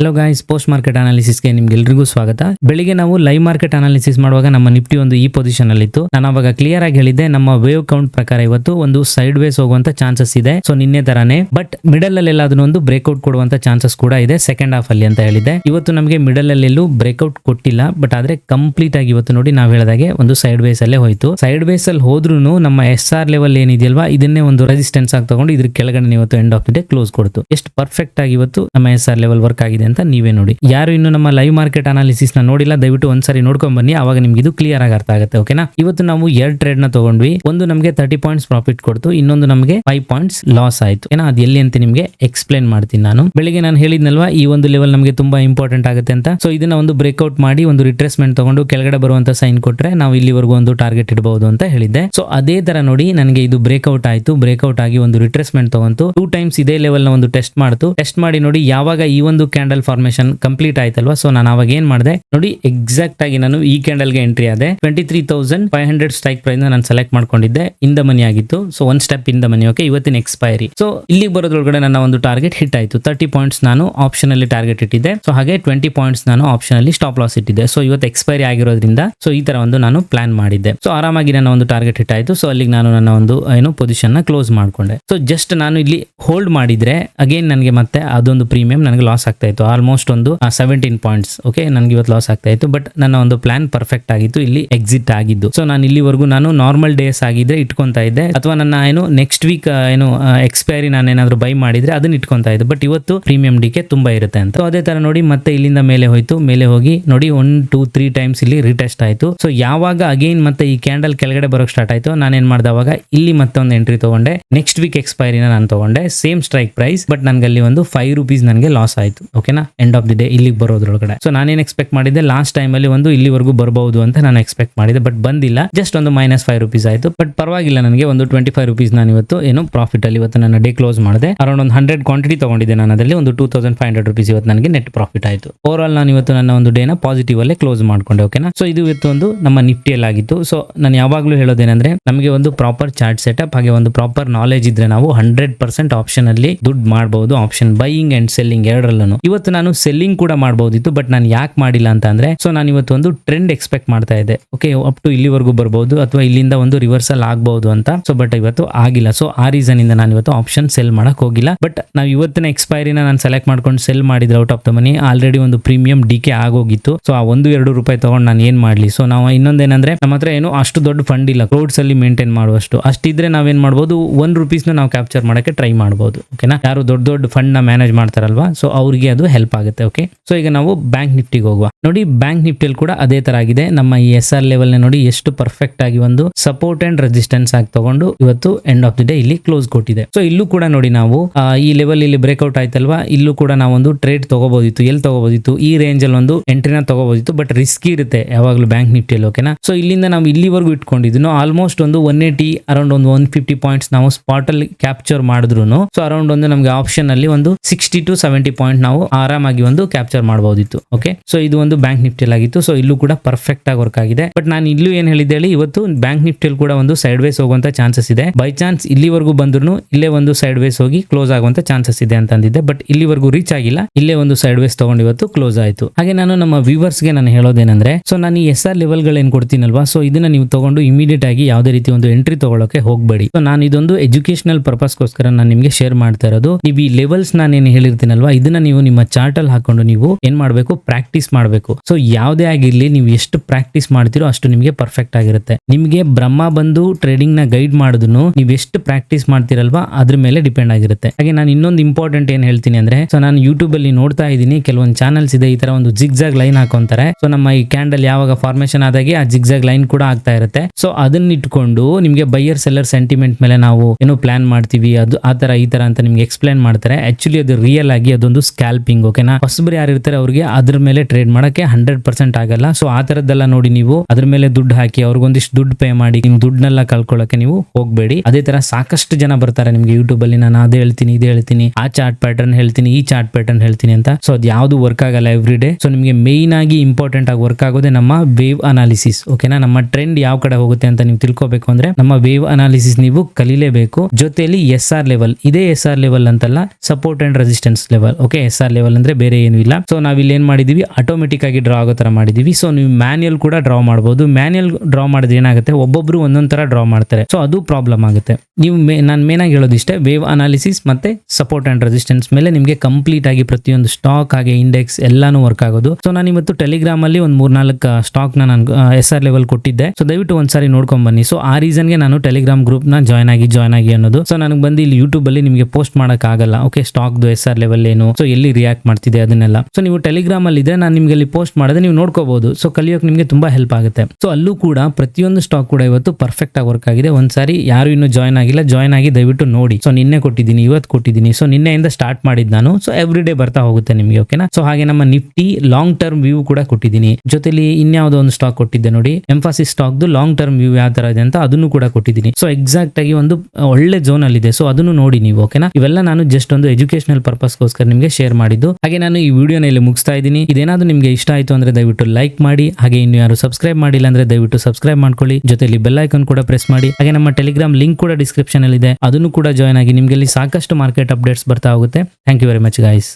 Hello guys post market ಅನಾಲಿಸಿಸ್ಗೆ ನಿಮ್ಗೆಲ್ರಿಗೂ ಸ್ವಾಗತ. ಬೆಳಿಗ್ಗೆ ನಾವು ಲೈವ್ ಮಾರ್ಕೆಟ್ ಅನಾಲಿಸಿಸ್ ಮಾಡುವಾಗ ನಮ್ಮ ನಿಫ್ಟಿ ಒಂದು ಈ ಪೊಸಿಷನ್ ಅಲ್ಲಿ ಇತ್ತು ನಾನು ಅವಾಗ ಕ್ಲಿಯರ್ ಆಗಿ ಹೇಳಿದ್ದೆ, ನಮ್ಮ ವೇವ್ ಕೌಂಟ್ ಪ್ರಕಾರ ಇವತ್ತು ಒಂದು ಸೈಡ್ ವೇಸ್ ಹೋಗುವಂತ ಚಾನ್ಸಸ್ ಇದೆ. ಸೊ ನಿನ್ನೆ ತರಾನೇ. ಬಟ್ ಮಿಡಲ್ ಅಲ್ಲಿ ಎಲ್ಲಾದ್ರೂ ಒಂದು ಬ್ರೇಕ್ಔಟ್ ಕೊಡುವಂತ ಚಾನ್ಸಸ್ ಕೂಡ ಇದೆ ಸೆಕೆಂಡ್ ಹಾಫ್ ಅಲ್ಲಿ ಅಂತ ಹೇಳಿದ್ದೆ. ಇವತ್ತು ನಮಗೆ ಮಿಡಲ್ ಅಲ್ಲೆಲ್ಲೂ ಬ್ರೇಕ್ಔಟ್ ಕೊಟ್ಟಿಲ್ಲ. ಬಟ್ ಆದ್ರೆ ಕಂಪ್ಲೀಟ್ ಆಗಿ ಇವತ್ತು ನೋಡಿ ನಾವು ಹೇಳಿದಾಗೆ ಒಂದು ಸೈಡ್ ವೇಸ್ ಅಲ್ಲೇ ಹೋಯ್ತು. ಸೈಡ್ ವೇಸ್ ಅಲ್ಲಿ ಹೋದ್ರೂ ನಮ್ಮ ಎಸ್ ಆರ್ ಲೆವೆಲ್ ಏನಿದೆಯಲ್ವಾ, ಇದನ್ನೇ ಒಂದು ರೆಸಿಸ್ಟೆನ್ಸ್ ಆಗಿ ತಗೊಂಡು ಇದ್ರ ಕೆಳಗಡೆ ಇವತ್ತು end of the day close ಕೊಡ್ತು. ಎಷ್ಟು ಪರ್ಫೆಕ್ಟ್ ಆಗಿ ಇವತ್ತು ನಮ್ಮ ಎಸ್ ಆರ್ ಲೆವೆಲ್ ವರ್ಕ್ ಆಗಿದೆ ಅಂತ ನೀವೇ ನೋಡಿ. ಯಾರು ಇನ್ನು ನಮ್ಮ ಲೈವ್ ಮಾರ್ಕೆಟ್ ಅನಾಲಿಸಿಸ್ನ ನೋಡಿಲ್ಲ, ದಯವಿಟ್ಟು ಒಂದ್ಸರಿ ನೋಡ್ಕೊಂಡ್ ಬನ್ನಿ. ಅವಾಗ ನಿಮ್ಗೆ ಇದು ಕ್ಲಿಯರ್ ಆಗಿ ಅರ್ಥ ಆಗುತ್ತೆ ಓಕೆನಾ ಇವತ್ತು ನಾವು ಎರಡ್ ಟ್ರೇಡ್ನ ತಗೊಂಡ್ವಿ. ಒಂದು ನಮಗೆ ತರ್ಟಿ ಪಾಯಿಂಟ್ಸ್ ಪ್ರಾಫಿಟ್ ಕೊಡ್ತು, ಇನ್ನೊಂದು ನಮಗೆ ಫೈವ್ ಪಾಯಿಂಟ್ಸ್ ಲಾಸ್ ಆಯ್ತು ಏನಾ ಅದು ಎಲ್ಲಿ ಅಂತ ನಿಮ್ಗೆ ಎಕ್ಸ್ಪ್ಲೇನ್ ಮಾಡ್ತೀನಿ ನಾನು. ಬೆಳಿಗ್ಗೆ ನಾನು ಹೇಳಿದ್ನಲ್ವಾ, ಈ ಒಂದು ಲೆವೆಲ್ ನಮಗೆ ತುಂಬಾ ಇಂಪಾರ್ಟೆಂಟ್ ಆಗುತ್ತೆ ಅಂತ. ಸೊ ಇದನ್ನ ಒಂದು ಬ್ರೇಕ್ಔಟ್ ಮಾಡಿ, ಒಂದು ರಿಟ್ರೆಸ್ಮೆಂಟ್ ತಗೊಂಡು ಕೆಳಗಡೆ ಬರುವಂತ ಸೈನ್ ಕೊಟ್ರೆ ನಾವು ಇಲ್ಲಿವರೆಗೂ ಒಂದು ಟಾರ್ಗೆಟ್ ಇಡಬಹುದು ಅಂತ ಹೇಳಿದ್ದೆ. ಸೊ ಅದೇ ತರ ನೋಡಿ, ನನಗೆ ಇದು ಬ್ರೇಕ್ಔಟ್ ಆಯ್ತು. ಬ್ರೇಕ್ಔಟ್ ಆಗಿ ಒಂದು ರಿಟ್ರೆಸ್ಮೆಂಟ್ ತಗೊಂತು ಟೂ ಟೈಮ್ಸ್ ಇದೇ ಲೆವೆಲ್ನ ಒಂದು ಟೆಸ್ಟ್ ಮಾಡ್ತು. ಟೆಸ್ಟ್ ಮಾಡಿ ನೋಡಿ, ಯಾವಾಗ ಈ ಒಂದು ಕ್ಯಾಂಡಲ್ ಫಾರ್ಮೇಶನ್ ಕಂಪ್ಲೀಟ್ ಆಯ್ತಲ್ವಾ? ಸೊ ನಾನು ಅವಾಗ ಏನ್ ಮಾಡಿದೆ? ನೋಡಿ ಎಕ್ಸಾಕ್ಟ್ ಆಗಿ ನಾನು ಈ ಕ್ಯಾಂಡಲ್ಗೆ ಎಂಟ್ರಿ ಆದೆ. Twenty three thousand five hundred strike price ನಾನು ಸೆಲೆಕ್ಟ್ ಮಾಡ್ಕೊಂಡಿದ್ದೆ. ಇಂದ ಮನಿ ಆಗಿತ್ತು. So one step in the money okay ಇವತ್ತಿನ ಎಕ್ಸ್ಪೈರಿ ಸೊ ಇಲ್ಲಿಗೆ ಬರೋದ್ರೊಳಗಡೆ ನನ್ನ ಒಂದು ಟಾರ್ಗೆಟ್ ಹಿಟ್ ಆಯ್ತು. ತರ್ಟಿ ಪಾಯಿಂಟ್ಸ್ ನಾನು ಆಪ್ಷನ್ ಅಲ್ಲಿ ಟಾರ್ಗೆಟ್ ಇಟ್ಟಿದ್ದೆ. ಸೊ ಹಾಗೆ ಟ್ವೆಂಟಿ ಪಾಯಿಂಟ್ಸ್ ನಾನು ಆಪ್ಷನ್ ಅಲ್ಲಿ ಸ್ಟಾಪ್ ಲಾಸ್ ಇಟ್ಟಿದ್ದೆ. ಸೊ ಇವತ್ತು ಎಕ್ಸ್ಪೈರಿ ಆಗಿರೋದ್ರಿಂದ ಸೊ ಈ ತರ ಒಂದು ನಾನು ಪ್ಲಾನ್ ಮಾಡಿದ್ದೆ. ಸೊ ಆರಾಮಾಗಿ ನನ್ನ ಒಂದು ಟಾರ್ಗೆಟ್ ಹಿಟ್ ಆಯ್ತು. ಸೊ ಅಲ್ಲಿಗೆ ನಾನು ನನ್ನ ಒಂದು, ಏನು ಪೊಸಿಷನ್ನ ಕ್ಲೋಸ್ ಮಾಡ್ಕೊಂಡೆ. ಸೊ ಜಸ್ಟ್ ನಾನು ಇಲ್ಲಿ ಹೋಲ್ಡ್ ಮಾಡಿದ್ರೆ ಅಗೇನ್ ನನಗೆ ಮತ್ತೆ ಅದೊಂದು ಪ್ರೀಮಿಯಂ ನನಗೆ ಲಾಸ್ ಆಗ್ತಾ ಇತ್ತು. ಆಲ್ಮೋಸ್ಟ್ ಒಂದು ಸೆವೆಂಟೀನ್ ಪಾಯಿಂಟ್ಸ್ ಓಕೆ ನನಗೆ ಇವತ್ತು ಲಾಸ್ ಆಗ್ತಾ ಇತ್ತು ಬಟ್ ನನ್ನ ಒಂದು ಪ್ಲಾನ್ ಪರ್ಫೆಕ್ಟ್ ಆಗಿತ್ತು, ಇಲ್ಲಿ ಎಕ್ಸಿಟ್ ಆಗಿದ್ದು. ಸೊ ನಾನು ಇಲ್ಲಿವರೆಗೂ ನಾನು ನಾರ್ಮಲ್ ಡೇಸ್ ಆಗಿದ್ರೆ ಇಟ್ಕೊಂತಾ ಇದ್ದೆ, ಅಥವಾ ನನ್ನ ಏನು ನೆಕ್ಸ್ಟ್ ವೀಕ್ ಏನು ಎಕ್ಸ್ಪೈರಿ ನಾನು ಏನಾದ್ರು ಬೈ ಮಾಡಿದ್ರೆ ಅದನ್ನ ಇಟ್ಕೊಂತಾ ಇದ್ದೆ ಬಟ್ ಇವತ್ತು ಪ್ರೀಮಿಯಂ ಡಿಕೆ ತುಂಬಾ ಇರುತ್ತೆ ಅಂತ. ಅದೇ ತರ ನೋಡಿ, ಮತ್ತೆ ಇಲ್ಲಿಂದ ಮೇಲೆ ಹೋಯ್ತು, ಮೇಲೆ ಹೋಗಿ ನೋಡಿ ಒನ್ ಟೂ ತ್ರೀ ಟೈಮ್ಸ್ ಇಲ್ಲಿ ರಿಟೆಸ್ಟ್ ಆಯ್ತು. ಸೊ ಯಾವಾಗ ಅಗೈನ್ ಮತ್ತೆ ಈ ಕ್ಯಾಂಡಲ್ ಕೆಳಗಡೆ ಬರೋಕ್ ಸ್ಟಾರ್ಟ್ ಆಯ್ತು, ನಾನೇನ್ ಮಾಡ್ದೆ ಅವಾಗ, ಇಲ್ಲಿ ಮತ್ತೊಂದು ಎಂಟ್ರಿ ತಗೊಂಡೆ ನೆಕ್ಸ್ಟ್ ವೀಕ್ ಎಕ್ಸ್ಪೈರಿನ ನಾನು ತಗೊಂಡೆ ಸೇಮ್ ಸ್ಟ್ರೈಕ್ ಪ್ರೈಸ್ ಬಟ್ ನನ್ಗೆ ಅಲ್ಲಿ ಒಂದು ಫೈವ್ ರುಪೀಸ್ ನನಗೆ ಲಾಸ್ ಆಯ್ತು ಓಕೆನಾ ಎಂಡ್ ಆಫ್ ದಿ ಡೇ ಇಲ್ಲಿಗೆ ಬರೋದ್ರೊಳಗಡೆ. ಸೊ ನಾನೇನ್ ಎಕ್ಸ್ಪೆಕ್ಟ್ ಮಾಡಿದ್ದೆ ಲಾಸ್ಟ್ ಟೈಮ್ ಅಲ್ಲಿ ಒಂದು ಇಲ್ಲಿವರೆಗೂ ಬರಬಹುದು ಅಂತ ನಾನು ಎಕ್ಸ್ಪೆಕ್ಟ್ ಮಾಡಿದೆ ಬಟ್ ಬಂದಿಲ್ಲ. ಜಸ್ಟ್ ಒಂದು ಮೈನಸ್ ಫೈವ್ ರುಪೀಸ್ ಆಯ್ತು. ಬಟ್ ಪರವಾಗಿಲ್ಲ ನನಗೆ, ಒಂದು ಟ್ವೆಂಟಿ ಫೈವ್ ರುಪೀಸ್ ನಾನು ಇವತ್ತು ಏನು ಪ್ರಾಫಿಟ್ ಅಲ್ಲಿ ಇವತ್ತು ನನ್ನ ಡೇ ಕ್ಲೋಸ್ ಮಾಡಿದೆ. ಅರೌಂಡ್ ಒಂದು ಹಂಡ್ರೆಡ್ ಕ್ವಾಂಟಿಟಿ ತಗೊಂಡಿದ್ದೆ ನಾನು ಅದರಲ್ಲಿ, ಒಂದು two thousand five hundred rupees ಇವತ್ತು ನನಗೆ ನೆಟ್ ಪ್ರಾಫಿಟ್ ಆಯಿತು. ಓವರ್ ಆಲ್ ನಾನು ಇವತ್ತು ನನ್ನ ಒಂದು ಡೇನ ಪಾಸಿಟಿವ್ ಅಲ್ಲೇ ಕ್ಲೋಸ್ ಮಾಡ್ಕೊಂಡೆ ಓಕೆನಾ ಸೊ ಇದು ಇವತ್ತು ಒಂದು ನಮ್ಮ ನಿಫ್ಟಿಯಲ್ಲಿ ಆಗಿತ್ತು ಸೊ ನಾನು ಯಾವಾಗಲೂ ಹೇಳೋದೇನೆಂದ್ರೆ, ನಮಗೆ ಒಂದು ಪ್ರಾಪರ್ ಚಾರ್ಟ್ ಸೆಟಪ್ ಹಾಗೆ ಒಂದು ಪ್ರಾಪರ್ ನಾಲೆಜ್ ಇದ್ರೆ ನಾವು ಹಂಡ್ರೆಡ್ ಪರ್ಸೆಂಟ್ ಆಪ್ಷನ್ ಅಲ್ಲಿ ದುಡ್ಡು ಮಾಡಬಹುದು ಆಪ್ಷನ್ ಬೈಯಿಂಗ್ ಅಂಡ್ ಸೆಲ್ಲಿಂಗ್ ಎರಡರಲ್ಲೂ ಇವತ್ತು ನಾನು ಸೆಲ್ಲಿಂಗ್ ಕೂಡ ಮಾಡಬಹುದಿತ್ತು ಬಟ್ ನಾನು ಯಾಕೆ ಮಾಡಿಲ್ಲ ಅಂತ ಅಂದ್ರೆ ಸೊ ನಾನು ಇವತ್ತು ಒಂದು ಟ್ರೆಂಡ್ ಎಕ್ಸ್ಪೆಕ್ಟ್ ಮಾಡ್ತಾ ಇದ್ದೆ. ಓಕೆ ಅಪ್ ಟು ಇಲ್ಲಿವರೆಗೂ ಬರಬಹುದು ಅಥವಾ ಇಲ್ಲಿಂದ ಒಂದು ರಿವರ್ಸಲ್ ಆಗಬಹುದು ಅಂತ ಸೊ ಬಟ್ ಇವತ್ತು ಆಗಿಲ್ಲ. ಸೊ ಆ ರೀಸನ್ ಇಂದ ನಾನು ಇವತ್ತು ಆಪ್ಷನ್ ಸೆಲ್ ಮಾಡಕ್ ಹೋಗಿಲ್ಲ. ಬಟ್ ನಾವು ಇವತ್ತಿನ ಎಕ್ಸ್ಪೈರಿನ ನಾನು ಸೆಲೆಕ್ಟ್ ಮಾಡ್ಕೊಂಡು ಸೆಲ್ ಮಾಡಿದ್ರೆ out of the money already ಒಂದು ಪ್ರೀಮಿಯಂ ಡಿ ಕೆ ಆಗೋಗಿತ್ತು. ಸೊ ಆ ಒಂದು ಎರಡು ರೂಪಾಯಿ ತಗೊಂಡು ನಾನು ಏನ್ ಮಾಡ್ಲಿ? ಸೊ ನಾವು ಇನ್ನೊಂದೇನಂದ್ರೆ ನಮ್ಮ ಹತ್ರ ಏನು ಅಷ್ಟು ದೊಡ್ಡ ಫಂಡ್ ಇಲ್ಲ. ಕ್ರೋಡ್ಸ್ ಅಲ್ಲಿ ಮೇಂಟೈನ್ ಮಾಡುವಷ್ಟು. ಅಷ್ಟಿದ್ರೆ ನಾವೇನ್ ಮಾಡಬಹುದು ಒನ್ ರುಪೀಸ್ ನಾವು ಕ್ಯಾಪ್ಚರ್ ಮಾಡಕ್ಕೆ ಟ್ರೈ ಮಾಡಬಹುದು ಓಕೆನಾ ಯಾರು ದೊಡ್ಡ ದೊಡ್ಡ ಫಂಡ್ನ ಮ್ಯಾನೇಜ್ ಮಾಡ್ತಾರಲ್ವಾ? ಸೊ ಅವರಿಗೆ ಅದು ಹೆಲ್ಪ್ ಆಗುತ್ತೆ ಓಕೆ ಸೊ ಈಗ ನಾವು ಬ್ಯಾಂಕ್ ನಿಫ್ಟಿಗೆ ಹೋಗುವ. ನೋಡಿ ಬ್ಯಾಂಕ್ ನಿಫ್ಟಿಯಲ್ಲಿ ಕೂಡ ಅದೇ ತರ ಆಗಿದೆ. ನಮ್ಮ ಈ ಎಸ್ ಆರ್ ಲೆವೆಲ್ ನೋಡಿ ಎಷ್ಟು ಪರ್ಫೆಕ್ಟ್ ಆಗಿ ಒಂದು ಸಪೋರ್ಟ್ ಅಂಡ್ ರೆಸಿಸ್ಟೆನ್ಸ್ ಆಗಿ ತಗೊಂಡು ಇವತ್ತು ಎಂಡ್ ಆಫ್ ದಿ ಡೇ ಇಲ್ಲಿ ಕ್ಲೋಸ್ ಕೊಟ್ಟಿದೆ. ಸೊ ಇಲ್ಲೂ ಕೂಡ ನೋಡಿ ನಾವು ಈ ಲೆವೆಲ್ ಇಲ್ಲಿ ಬ್ರೇಕ್ಔಟ್ ಆಯ್ತಲ್ವಾ? ಇಲ್ಲೂ ಕೂಡ ನಾವು ಒಂದು ಟ್ರೇಡ್ ತಗೋಬಹುದಿತ್ತು ಎಲ್ಲಿ ತಗೋಬಹುದಿತ್ತು ಈ ರೇಂಜ್ ಅಲ್ಲಿ ಒಂದು ಎಂಟ್ರಿನ ತಗೋಬಹುದಿತ್ತು ಬಟ್ ರಿಸ್ಕ್ ಇರುತ್ತೆ ಯಾವಾಗಲೂ ಬ್ಯಾಂಕ್ ನಿಫ್ಟಿಯಲ್ಲಿ ಓಕೆನಾ ಸೊ ಇಲ್ಲಿಂದ ನಾವು ಇಲ್ಲಿವರೆಗೂ ಇಟ್ಕೊಂಡಿದ್ದು ಆಲ್ಮೋಸ್ಟ್ ಒಂದು ಒನ್ ಏಟಿ ಅರೌಂಡ್ ಒಂದು ಒನ್ ಫಿಫ್ಟಿ ಪಾಯಿಂಟ್ಸ್ ನಾವು ಸ್ಪಾಟ್ ಅಲ್ಲಿ ಕ್ಯಾಪ್ಚರ್ ಮಾಡಿದ್ರು ಸೊ ಅರೌಂಡ್ ಒಂದು ನಮಗೆ ಆಪ್ಷನ್ ಅಲ್ಲಿ ಒಂದು ಸಿಕ್ಸ್ಟಿ ಟು ಸೆವೆಂಟಿ ಪಾಯಿಂಟ್ ನಾವು ಆರಾಮಾಗಿ ಒಂದು ಕ್ಯಾಪ್ಚರ್ ಮಾಡಬಹುದಿತ್ತು ಓಕೆ ಸೊ ಇದು ಒಂದು ಬ್ಯಾಂಕ್ ನಿಫ್ಟಿಯಲ್ಲಿ ಆಗಿತ್ತು. ಸೊ ಇಲ್ಲೂ ಕೂಡ ಪರ್ಫೆಕ್ಟ್ ಆಗಿ ವರ್ಕ್ ಆಗಿದೆ. ಬಟ್ ನಾನು ಇಲ್ಲೂ ಏನ್ ಹೇಳಿದ್ದೆ ಹೇಳಿ, ಇವತ್ತು ಬ್ಯಾಂಕ್ ನಿಫ್ಟಿಯಲ್ಲಿ ಕೂಡ ಒಂದು ಸೈಡ್ ವೇಸ್ ಹೋಗುವಂತ ಚಾನ್ಸಸ್ ಇದೆ. ಬೈ ಚಾನ್ಸ್ ಇಲ್ಲಿವರೆಗೂ ಬಂದ್ರು ಇಲ್ಲೇ ಒಂದು ಸೈಡ್ ವೇಸ್ ಹೋಗಿ ಕ್ಲೋಸ್ ಆಗುವಂತ ಚಾನ್ಸಸ್ ಇದೆ ಅಂತ ಅಂದಿದ್ದೆ. ಬಟ್ ಇಲ್ಲಿವರೆಗೂ ರೀಚ್ ಆಗಿಲ್ಲ. ಇಲ್ಲೇ ಒಂದು ಸೈಡ್ ವೇಸ್ ತಗೊಂಡು ಇವತ್ತು ಕ್ಲೋಸ್ ಆಯಿತು. ಹಾಗೆ ನಾನು ನಮ್ಮ ವ್ಯೂವರ್ಸ್ಗೆ ಗೆ ನಾನು ಹೇಳೋದೇನಂದ್ರೆ ಸೊ ನಾನು ಎಸ್ ಆರ್ ಲೆವೆಲ್ ಏನ್ ಕೊಡ್ತೀನಲ್ವಾ? ಸೊ ಇದನ್ನ ನೀವು ತಗೊಂಡು ಇಮಿಡಿಯೇಟ್ ಆಗಿ ಯಾವುದೇ ರೀತಿ ಒಂದು ಎಂಟ್ರಿ ತಗೊಳ್ಳೋಕೆ ಹೋಗಬೇಡಿ. ಸೊ ನಾನು ಇದೊಂದು ಎಜುಕೇಶನಲ್ ಪರ್ಪಸ್ಗೋಸ್ಕರ ನಾನು ನಿಮಗೆ ಶೇರ್ ಮಾಡ್ತಾ ಇರೋದು. ನೀವು ಈ ಲೆವೆಲ್ಸ್ ಏನು ಹೇಳಿರ್ತೀನಲ್ವಾ? ಇದನ್ನ ನೀವು ನಿಮ್ಮ ಚಾರ್ಟ್ ಅಲ್ಲಿ ಹಾಕೊಂಡು ನೀವು ಏನ್ ಮಾಡಬೇಕು? ಪ್ರಾಕ್ಟೀಸ್ ಮಾಡಬೇಕು. ಸೊ ಯಾವುದೇ ಆಗಿರ್ಲಿ ನೀವು ಎಷ್ಟು ಪ್ರಾಕ್ಟೀಸ್ ಮಾಡ್ತೀರೋ ಅಷ್ಟು ನಿಮಗೆ ಪರ್ಫೆಕ್ಟ್ ಆಗಿರುತ್ತೆ. ನಿಮಗೆ ಬ್ರಹ್ಮ ಬಂದು ಟ್ರೇಡಿಂಗ್ನ ಗೈಡ್ ಮಾಡಿದ್ರು ನೀವು ಎಷ್ಟು ಪ್ರಾಕ್ಟೀಸ್ ಮಾಡ್ತೀರಲ್ವಾ ಅದ್ರ ಮೇಲೆ ಡಿಪೆಂಡ್ ಆಗಿರುತ್ತೆ. ಹಾಗೆ ನಾನು ಇನ್ನೊಂದು ಇಂಪಾರ್ಟೆಂಟ್ ಏನ್ ಹೇಳ್ತೀನಿ ಅಂದ್ರೆ ಸೊ ನಾನು ಯೂಟ್ಯೂಬ್ ಅಲ್ಲಿ ನೋಡ್ತಾ ಇದ್ದೀನಿ. ಕೆಲವೊಂದು ಚಾನಲ್ಸ್ ಇದೆ, ಈ ತರ ಒಂದು ಜಿಗ್ಜಾಗ್ ಲೈನ್ ಹಾಕೊಂತಾರೆ. ಸೊ ನಮ್ಮ ಈ ಕ್ಯಾಂಡಲ್ ಯಾವಾಗ ಫಾರ್ಮೇಶನ್ ಆದಾಗೆ ಆ ಜಿಗ್ಜಾಗ್ ಲೈನ್ ಕೂಡ ಆಗ್ತಾ ಇರುತ್ತೆ. ಸೊ ಅದನ್ನ ಇಟ್ಕೊಂಡು ನಿಮಗೆ ಬೈಯರ್ ಸೆಲ್ಲರ್ ಸೆಂಟಿಮೆಂಟ್ ಮೇಲೆ ನಾವು ಏನೋ ಪ್ಲಾನ್ ಮಾಡ್ತೀವಿ, ಅದು ಆ ತರ ಈ ತರ ಅಂತ ನಿಮ್ಗೆ ಎಕ್ಸ್ಪ್ಲೇನ್ ಮಾಡ್ತಾರೆ. ಆಕ್ಚುಲಿ ಅದು ರಿಯಲ್ ಆಗಿ ಅದೊಂದು ಸ್ಕ್ಯಾಲ್ಪಿಂಗ್ ಓಕೆನಾ ಹೊಸಬ್ರು ಯಾರು ಇರ್ತಾರೆ ಅವ್ರಿಗೆ ಅದ್ರ ಮೇಲೆ ಟ್ರೇಡ್ ಮಾಡಕ್ಕೆ ಹಂಡ್ರೆಡ್ ಪರ್ಸೆಂಟ್ ಆಗಲ್ಲ. ಸೊ ಆ ತರದ್ದೆಲ್ಲ ನೋಡಿ ನೀವು ಅದ್ರ ಮೇಲೆ ದುಡ್ಡು ಹಾಕಿ ಅವ್ರಿಗೊಂದಿಷ್ಟು ದುಡ್ಡು ಪೇ ಮಾಡಿ ನಿಮ್ ದುಡ್ಡನ್ನೆಲ್ಲ ಕಳ್ಕೊಳ್ಳಕ್ಕೆ ನೀವು ಹೋಗ್ಬೇಡಿ. ಅದೇ ತರ ಸಾಕಷ್ಟು ಜನ ಬರ್ತಾರೆ ನಿಮ್ಗೆ ಯೂಟ್ಯೂಬ್ ಅಲ್ಲಿ, ನಾನು ಅದೇ ಹೇಳ್ತೀನಿ, ಇದೇ ಹೇಳ್ತೀನಿ, ಆ ಚಾರ್ಟ್ ಪ್ಯಾಟರ್ನ್ ಹೇಳ್ತೀನಿ, ಈ ಚಾರ್ಟ್ ಪ್ಯಾಟರ್ನ್ ಹೇಳ್ತೀನಿ ಅಂತ. ಸೊ ಅದು ಯಾವುದು ವರ್ಕ್ ಆಗಲ್ಲ ಎವ್ರಿ ಡೇ ಸೊ ನಿಮಗೆ ಮೇನ್ ಆಗಿ ಇಂಪಾರ್ಟೆಂಟ್ ಆಗಿ ವರ್ಕ್ ಆಗೋದೇ ನಮ್ಮ ವೇವ್ ಅನಾಲಿಸಿಸ್ ಓಕೆನಾ ನಮ್ಮ ಟ್ರೆಂಡ್ ಯಾವ ಕಡೆ ಹೋಗುತ್ತೆ ಅಂತ ನೀವು ತಿಳ್ಕೊಬೇಕು ಅಂದ್ರೆ ನಮ್ಮ ವೇವ್ ಅನಾಲಿಸಿಸ್ ನೀವು ಕಲಿಲೇಬೇಕು. ಜೊತೆಯಲ್ಲಿ ಎಸ್ ಆರ್ ಲೆವೆಲ್ ಇದೇ ಎಸ್ ಆರ್ ಲೆವೆಲ್ ಅಂತಲ್ಲ support and resistance level okay S R level level ಅಂದ್ರೆ ಬೇರೆ ಏನು ಇಲ್ಲ. ಸೊ ನಾವು ಇಲ್ಲಿ ಏನ್ ಮಾಡಿದೀವಿ? ಆಟೋಮೆಟಿಕ್ ಆಗಿ ಡ್ರಾ ಆಗೋ ತರ ಮಾಡಿದೀವಿ. ಸೊ ನೀವು ಮ್ಯಾನ್ಯಲ್ ಕೂಡ ಡ್ರಾ ಮಾಡಬಹುದು ಮ್ಯಾನ್ಯಲ್ ಡ್ರಾ ಮಾಡಿದ್ರೆ ಏನಾಗುತ್ತೆ? ಒಬ್ಬೊಬ್ರು ಒಂದೊಂದ್ ತರ ಡ್ರಾ ಮಾಡ್ತಾರೆ. ಸೊ ಅದು ಪ್ರಾಬ್ಲಮ್ ಆಗುತ್ತೆ. ನೀವು ನಾನು ಮೇನ್ ಆಗಿ ಹೇಳೋದಿಷ್ಟೇ ವೇವ್ ಅನಾಲಿಸಿಸ್ ಮತ್ತೆ ಸಪೋರ್ಟ್ ಅಂಡ್ ರೆಸಿಸ್ಟೆನ್ಸ್ ಮೇಲೆ ನಿಮಗೆ ಕಂಪ್ಲೀಟ್ ಆಗಿ ಪ್ರತಿಯೊಂದು ಸ್ಟಾಕ್ ಹಾಗೆ ಇಂಡೆಕ್ಸ್ ಎಲ್ಲಾನು ವರ್ಕ್ ಆಗೋದು. ಸೊ ನಾನು ಇವತ್ತು ಟೆಲಿಗ್ರಾಮ್ ಅಲ್ಲಿ ಒಂದು ಮೂರ್ನಾಲ್ಕು ಸ್ಟಾಕ್ನ ನಾನು ಎಸ್ ಆರ್ ಲೆವೆಲ್ ಕೊಟ್ಟಿದ್ದೆ. ಸೊ ದಯವಿಟ್ಟು ಒಂದ್ಸಾರಿ ನೋಡ್ಕೊಂಡ್ ಬನ್ನಿ. ಸೊ ಆ ರೀಸನ್ಗೆ ನಾನು ಟೆಲಿಗ್ರಾಮ್ ಗ್ರೂಪ್ನ ಜಾಯ್ನ್ ಆಗಿ ಜಾಯ್ನ್ ಆಗಿ ಅನ್ನೋದು. ಸೊ ನನಗೆ ಬಂದು ಇಲ್ಲಿ ಯೂಟ್ಯೂಬ್ ಅಲ್ಲಿ ನಿಮಗೆ ಪೋಸ್ಟ್ ಮಾಡಕ್ ಆಗಲ್ಲ. Okay stock S R level ಏನು? ಸೊ ಎಲ್ಲಿ ರಿಯಾಕ್ಟ್ ಮಾಡ್ತಿದೆ ಅದನ್ನೆಲ್ಲ. ಸೊ ನೀವು ಟೆಲಿಗ್ರಾಮ್ ಅಲ್ಲಿ ಇದ್ರೆ ನಾನು ನಿಮಗೆ ಅಲ್ಲಿ ಪೋಸ್ಟ್ ಮಾಡಿದ್ರೆ ನೀವು ನೋಡ್ಕೋಬಹುದು ಸೊ ಕಲಿಯೋಕೆ ನಿಮಗೆ ತುಂಬಾ ಹೆಲ್ಪ್ ಆಗುತ್ತೆ. ಸೊ ಅಲ್ಲೂ ಕೂಡ ಪ್ರತಿಯೊಂದು ಸ್ಟಾಕ್ ಕೂಡ ಇವತ್ತು ಪರ್ಫೆಕ್ಟ್ ಆಗಿ ವರ್ಕ್ ಆಗಿದೆ. ಒಂದ್ಸಾರಿ ಯಾರು ಇನ್ನು ಜಾಯ್ನ್ ಆಗಿಲ್ಲ ಜಾಯ್ನ್ ಆಗಿ ದಯವಿಟ್ಟು ನೋಡಿ. ಸೊ ನಿನ್ನೆ ಕೊಟ್ಟಿದ್ದೀನಿ, ಇವತ್ತು ಕೊಟ್ಟಿದ್ದೀನಿ. ಸೊ ನಿನ್ನೆಯಿಂದ ಸ್ಟಾರ್ಟ್ ಮಾಡಿದ್ ನಾನು. ಸೊ ಎವ್ರಿ ಡೇ ಬರ್ತಾ ಹೋಗುತ್ತೆ ನಿಮಗೆ ಓಕೆನಾ ಸೊ ಹಾಗೆ ನಮ್ಮ ನಿಫ್ಟಿ ಲಾಂಗ್ ಟರ್ಮ್ ವ್ಯೂ ಕೂಡ ಕೊಟ್ಟಿದ್ದೀನಿ. ಜೊತೆಲಿ ಇನ್ಯಾವುದೋ ಒಂದು ಸ್ಟಾಕ್ ಕೊಟ್ಟಿದ್ದೆ ನೋಡಿ. ಎಂಫಾಸಿಸ್ ಸ್ಟಾಕ್ದು ಲಾಂಗ್ ಟರ್ಮ್ ವ್ಯೂ ಯಾವ ತರ ಇದೆ ಅಂತ ಅದನ್ನು ಕೂಡ ಕೊಟ್ಟಿದ್ದೀನಿ. ಸೊ ಎಕ್ಸಾಕ್ಟ್ ಆಗಿ ಒಂದು ಒಳ್ಳೆ ಝೋನ್ ಅಲ್ಲಿ ಇದೆ ಸೊ ಅದನ್ನು ನೋಡಿ ನೀವು ಓಕೆನಾ ಇವೆಲ್ಲ ನಾನು ಜಸ್ಟ್ ಒಂದು ಎಜುಕೇಶನಲ್ ಪರ್ಪಸ್ಗೋಸ್ಕರ ನಿಮಗೆ ಶೇರ್ ಮಾಡಿದ್ದು. ಹಾಗೆ ನಾನು ಈ ವಿಡಿಯೋನ ಇಲ್ಲಿ ಮುಗಿಸ್ತಾ ಇದ್ದೀನಿ. ಇದೇನಾದ್ರೂ ನಿಮಗೆ ಇಷ್ಟ ಆಯ್ತು ಅಂದ್ರೆ ದಯವಿಟ್ಟು ಲೈಕ್ ಮಾಡಿ, ಹಾಗೆ ಇನ್ನು ಯಾರು ಸಬ್ಸ್ಕ್ರೈಬ್ ಮಾಡಿಲ್ಲ ಅಂದ್ರೆ ದಯವಿಟ್ಟು ಸಬ್ಸ್ಕ್ರೈಬ್ ಮಾಡ್ಕೊಳ್ಳಿ. ಜೊತೆಲಿ ಬೆಲ್ ಐಕನ್ ಕೂಡ ಪ್ರೆಸ್ ಮಾಡಿ. ಹಾಗೆ ನಮ್ಮ ಟೆಲಿಗ್ರಾಮ್ ಲಿಂಕ್ ಕೂಡ ಡಿಸ್ಕ್ರಿಪ್ಷನ್ ಅಲ್ಲಿ ಇದೆ ಅದನ್ನು ಕೂಡ ಜಾಯ್ನ್ ಆಗಿ ನಿಮಗೆ ಸಾಕಷ್ಟು ಮಾರ್ಕೆಟ್ ಅಪ್ಡೇಟ್ಸ್ ಬರ್ತಾ ಹೋಗುತ್ತೆ. Thank you very much guys